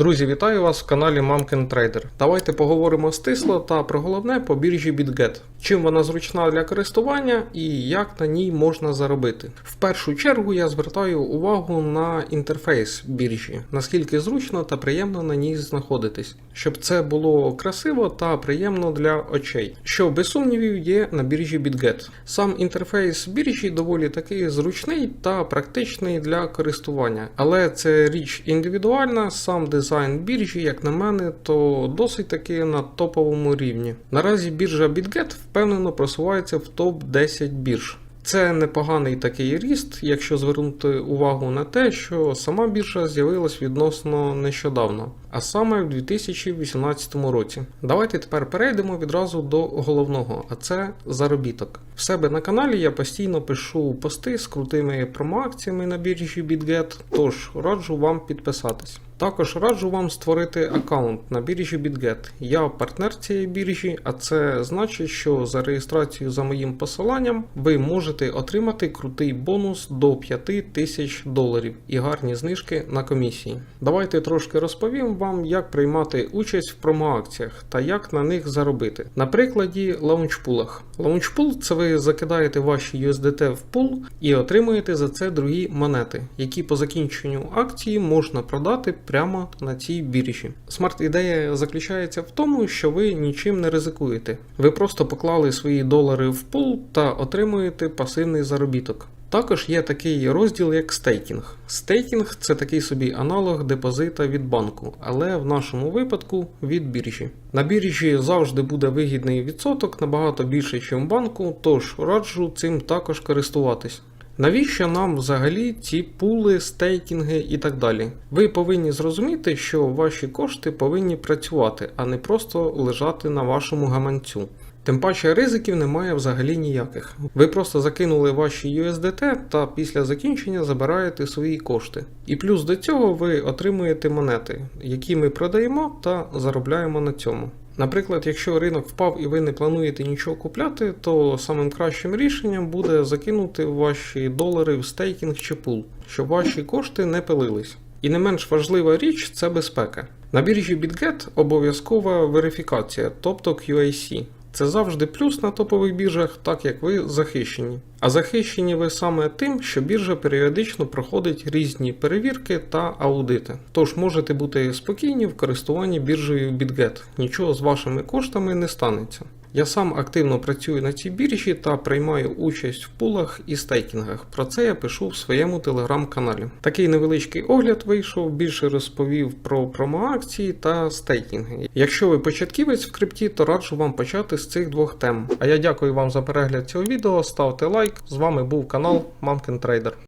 Друзі, вітаю вас в каналі Мамkin Trader. Давайте поговоримо стисло та про головне по біржі BitGet. Чим вона зручна для користування і як на ній можна заробити. В першу чергу я звертаю увагу на інтерфейс біржі, наскільки зручно та приємно на ній знаходитись, щоб це було красиво та приємно для очей, що без сумнівів є на біржі BitGet. Сам інтерфейс біржі доволі таки зручний та практичний для користування, але це річ індивідуальна, сам дизайн біржі, як на мене, то досить таки на топовому рівні. Наразі біржа BitGet впевнено просувається в топ 10 бірж. Це непоганий такий ріст, якщо звернути увагу на те, що сама біржа з'явилась відносно нещодавно, а саме в 2018 році. Давайте тепер перейдемо відразу до головного, а це заробіток. В себе на каналі я постійно пишу пости з крутими промоакціями на біржі BitGet, тож раджу вам підписатись. Також раджу вам створити аккаунт на біржі BitGet. Я партнер цієї біржі, а це значить, що за реєстрацію за моїм посиланням ви можете отримати крутий бонус до 5 тисяч доларів і гарні знижки на комісії. Давайте трошки розповім вам, як приймати участь в промоакціях та як на них заробити. На прикладі лаунчпулах. Лаунчпул це ви закидаєте ваші USDT в пул і отримуєте за це другі монети, які по закінченню акції можна продати прямо на цій біржі. Смарт-ідея заключається в тому, що ви нічим не ризикуєте. Ви просто поклали свої долари в пул та отримуєте пасивний заробіток. Також є такий розділ як стейкінг. Стейкінг це такий собі аналог депозита від банку, але в нашому випадку від біржі. На біржі завжди буде вигідний відсоток набагато більше, ніж в банку, тож раджу цим також користуватись. Навіщо нам взагалі ці пули, стейкінги і так далі? Ви повинні зрозуміти, що ваші кошти повинні працювати, а не просто лежати на вашому гаманцю. Тим паче ризиків немає взагалі ніяких. Ви просто закинули ваші USDT та після закінчення забираєте свої кошти. І плюс до цього ви отримуєте монети, які ми продаємо та заробляємо на цьому. Наприклад, якщо ринок впав і ви не плануєте нічого купляти, то самим кращим рішенням буде закинути ваші долари в стейкінг чи пул, щоб ваші кошти не пилились. І не менш важлива річ це безпека. На біржі BitGet обов'язкова верифікація, тобто QAC. Це завжди плюс на топових біржах, так як ви захищені. А захищені ви саме тим, що біржа періодично проходить різні перевірки та аудити. Тож можете бути спокійні в користуванні біржею BitGet. Нічого з вашими коштами не станеться. Я сам активно працюю на цій біржі та приймаю участь в пулах і стейкінгах. Про це я пишу в своєму телеграм-каналі. Такий невеличкий огляд вийшов, більше розповів про промоакції та стейкінги. Якщо ви початківець в крипті, то раджу вам почати з цих двох тем. А я дякую вам за перегляд цього відео. Ставте лайк. З вами був канал Мамкин Трейдер.